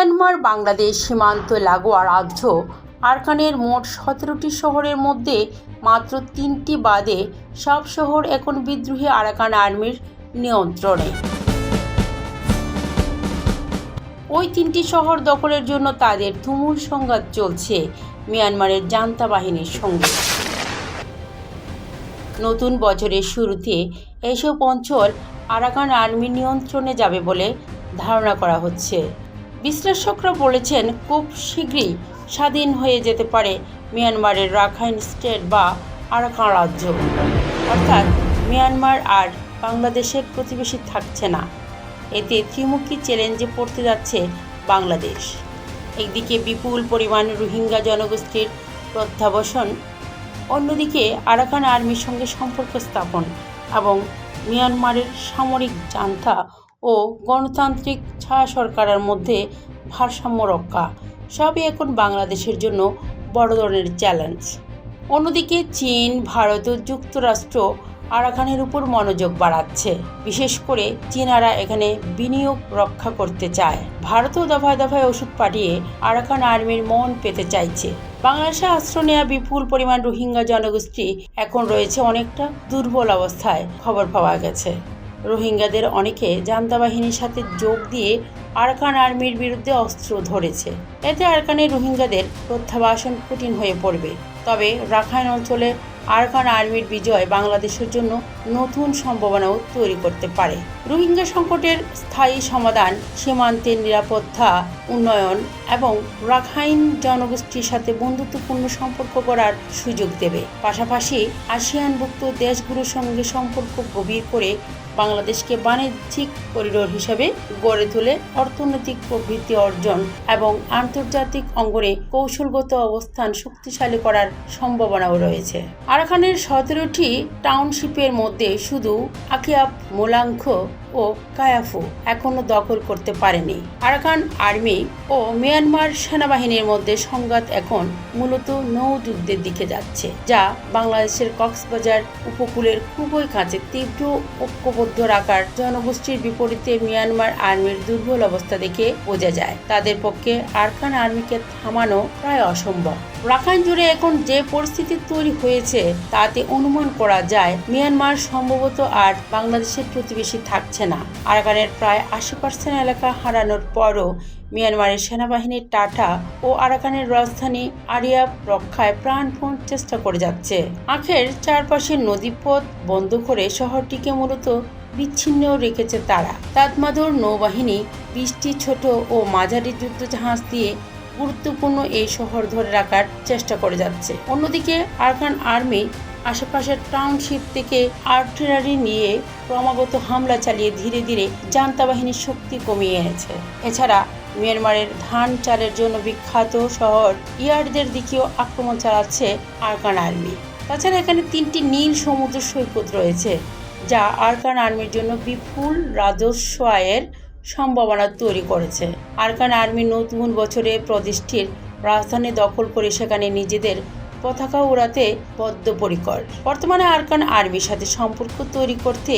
Myanmar, Bangladesh, সীমান্ত, লাগোয়া রাজ্য আরাকানের মোট সতেরোটি শহরের মধ্যে মাত্র তিনটি বাদে সব শহর এখন বিদ্রোহী আরাকান আর্মির নিয়ন্ত্রণে। ওই তিনটি শহর দখলের জন্য তাদের তুমুল সংঘাত চলছে মিয়ানমারের জান্তা বাহিনীর সঙ্গে। নতুন বছরের শুরুতে এসব অঞ্চল আরাকান আর্মির নিয়ন্ত্রণে যাবে বলে ধারণা করা হচ্ছে। বিশ্লেষকরা বলেছেন, খুব শীঘ্রই স্বাধীন হয়ে যেতে পারে মিয়ানমারের রাখাইন স্টেট বা আরাকান রাজ্য। অর্থাৎ মিয়ানমার আর বাংলাদেশের প্রতিবেশী থাকছে না। এতে ত্রিমুখী চ্যালেঞ্জে পড়তে যাচ্ছে বাংলাদেশ। একদিকে বিপুল পরিমাণ রোহিঙ্গা জনগোষ্ঠীর প্রত্যাবর্ষণ অন্যদিকে আরাকান আর্মির সঙ্গে সম্পর্ক স্থাপন এবং মিয়ানমারের সামরিক জান্তা ও গণতান্ত্রিক ছায়া সরকারের মধ্যে ভারসাম্য রক্ষা, সবই এখন বাংলাদেশের জন্য বড় ধরনের চ্যালেঞ্জ অন্যদিকে চীন, ভারত ও যুক্তরাষ্ট্র আরাকানের উপর মনোযোগ বাড়াচ্ছে। বিশেষ করে চীনারা এখানে বিনিয়োগ রক্ষা করতে চায়। ভারতও দফায় দফায় ওষুধ পাঠিয়ে আরাকান আর্মির মন পেতে চাইছে। বাংলাদেশে আশ্রয় নেওয়া বিপুল পরিমাণ রোহিঙ্গা জনগোষ্ঠী এখন রয়েছে অনেকটা দুর্বল অবস্থায় খবর পাওয়া গেছে। রোহিঙ্গাদের অনেকে জান্তা বাহিনীর সাথে যোগ দিয়ে আরাকান আর্মির বিরুদ্ধে অস্ত্র ধরেছে। এতে আরাকানের রোহিঙ্গাদের প্রত্যাবাসন কঠিন হয়ে পড়বে। তবে রাখাইন অঞ্চলে আরাকান আর্মির বিজয় বাংলাদেশের জন্য নতুন সম্ভাবনাও তৈরি করতে পারে। রোহিঙ্গা সংকটের স্থায়ী সমাধান, সীমান্তের নিরাপত্তা, উন্নয়ন এবং রাখাইন জনগোষ্ঠীর সাথে বন্ধুত্বপূর্ণ সম্পর্ক করার সুযোগ দেবে। পাশাপাশি আসিয়ানভুক্ত দেশগুলোর সঙ্গে সম্পর্ক গভীর করে বাংলাদেশকে বাণিজ্যিক করিডোর হিসেবে গড়ে তুলে অর্থনৈতিক প্রবৃদ্ধি অর্জন এবং আন্তর্জাতিক অঙ্গনে কৌশলগত অবস্থান শক্তিশালী করার সম্ভাবনাও রয়েছে। আরাকানের সতেরোটি টাউনশিপের মধ্যে শুধু আকিয়াব মোলাঙ্খ ও কায়াফু এখনও দখল করতে পারেনি। আরাকান আর্মি ও মিয়ানমার সেনাবাহিনীর মধ্যে সংঘাত এখন মূলত নৌযুদ্ধের দিকে যাচ্ছে, যা বাংলাদেশের কক্সবাজার উপকূলের খুবই কাছে তীব্র ঐক্যবদ্ধ রাখার জনগোষ্ঠীর বিপরীতে মিয়ানমার আর্মির দুর্বল অবস্থা দেখে বোঝা যায়। তাদের পক্ষে আরাকান আর্মিকে থামানো প্রায় অসম্ভব। রাখাইন জুড়ে এখন যে পরিস্থিতি তৈরি হয়েছে, তাতে অনুমান করা যায়, মিয়ানমার সম্ভবত আর বাংলাদেশের প্রতিবেশী থাকছে না। আরাকানের প্রায় আশি পার্সেন্ট এলাকা হারানোর পরও মিয়ানমারের সেনাবাহিনীর টাটা ও আরাকানের রাজধানী আরিয়া রক্ষায় প্রাণপণ চেষ্টা করে যাচ্ছে। আখের চারপাশের নদীপথ বন্ধ করে শহরটিকে মূলত বিচ্ছিন্ন রেখেছে তারা। তাতমাদুর নৌবাহিনী, বিশটি ছোট ও মাঝারি যুদ্ধজাহাজ দিয়ে গুরুত্বপূর্ণ এই শহর ধরে রাখার চেষ্টা করে যাচ্ছে। অন্যদিকে আরকান আর্মি আশেপাশের টাউনশিপ থেকে আর্টিলারি নিয়ে ক্রমাগত হামলা চালিয়ে ধীরে ধীরে জান্তা বাহিনীর শক্তি কমিয়ে এনেছে। এছাড়া মিয়ানমারের ধান চালের জন্য বিখ্যাত শহর ইয়ার্ডদের দিকেও আক্রমণ চালাচ্ছে আরকান আর্মি। তাছাড়া এখানে তিনটি নীল সমুদ্র সৈকত রয়েছে, যা আরকান আর্মির জন্য বিপুল রাজস্ব আয়ের সম্ভাবনা তৈরি করেছে। আরকান আর্মি নতুন বছরে প্রদেশটির রাজধানী দখল করে সেখানে নিজেদের পতাকা উড়াতে বদ্ধপরিকর। বর্তমানে আরকান আর্মির সাথে সম্পর্ক তৈরি করতে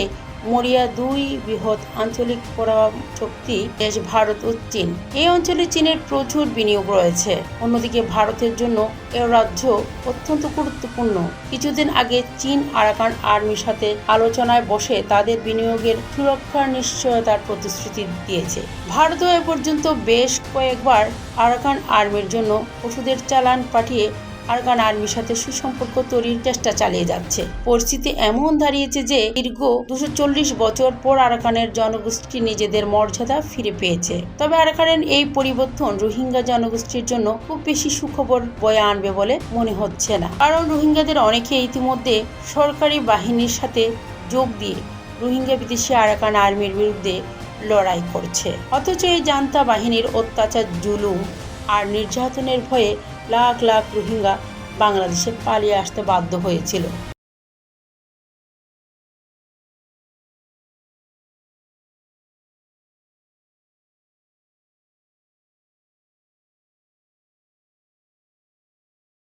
মরিয়া দুই বৃহৎ আঞ্চলিক পরাম শক্তি দেশ ভারত ও চীন। এই অঞ্চলে চীনের প্রচুর বিনিয়োগ রয়েছে। অন্যদিকে ভারতের জন্য এ রাজ্য অত্যন্ত গুরুত্বপূর্ণ। কিছুদিন আগে চীন আরাকান আর্মির সাথে আলোচনায় বসে তাদের বিনিয়োগের সুরক্ষার নিশ্চয়তার প্রতিশ্রুতি দিয়েছে। ভারতও এ পর্যন্ত বেশ কয়েকবার আরাকান আর্মির জন্য ওষুধের চালান পাঠিয়ে আরকান আর্মির সাথে সুসম্পর্ক তৈরির চেষ্টা চালিয়ে যাচ্ছে। পরিস্থিতি এমন দাঁড়িয়েছে যে দীর্ঘ দুশো বছর পর আরাকানের জনগোষ্ঠী নিজেদের মর্যাদা ফিরে পেয়েছে। তবে আরাকানের এই পরিবর্তন রোহিঙ্গা জনগোষ্ঠীর জন্য খুব বেশি সুখবর বয়ে আনবে বলে মনে হচ্ছে না। কারণ রোহিঙ্গাদের অনেকে ইতিমধ্যে সরকারি বাহিনীর সাথে যোগ দিয়ে রোহিঙ্গা বিদেশি আরাকান আর্মির বিরুদ্ধে লড়াই করছে। অথচ এই জান্তা বাহিনীর অত্যাচার জুলুম আর নির্যাতনের ভয়ে লাখ লাখ রোহিঙ্গা বাংলাদেশে পালিয়ে আসতে বাধ্য হয়েছিল।